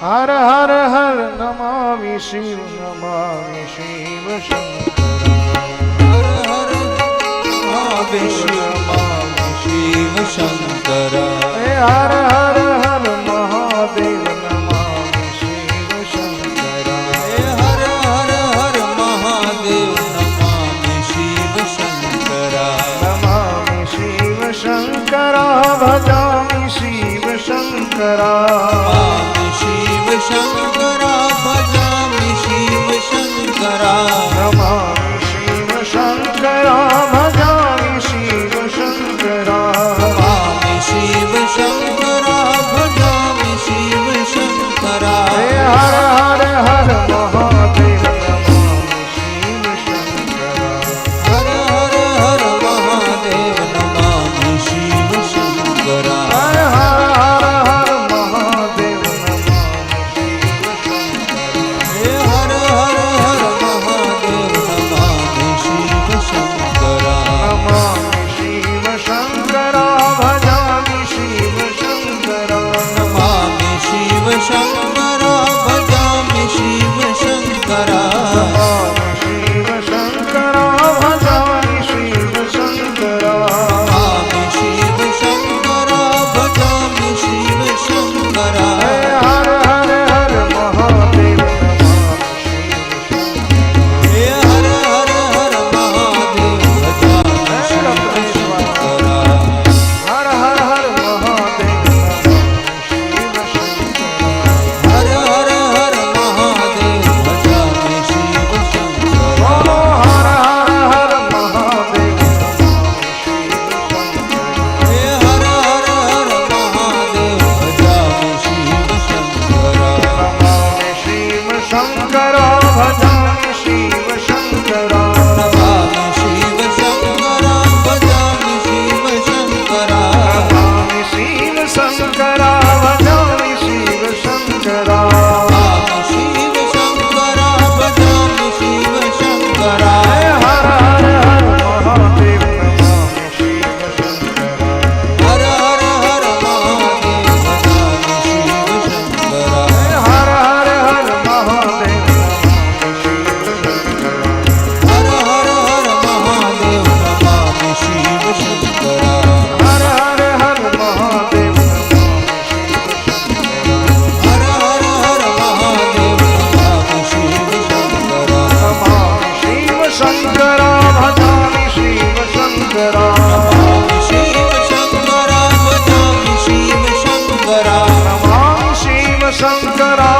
હર હર હર નમામિ શિવ નમામિ શિવ હર હર નમામિ શિવ નમામિ શિવ શંકર હે હર હર હર મહાદેવ નમામિ શિવ શંકર હે હર હર હર મહાદેવ નમામિ શિવ શિવ શંકરા હર હર હર હર शङ्करा भजामि शिवशङ्करा शिवशङ्करा भजामि शिवशङ्करा नमामि शिवशङ्करा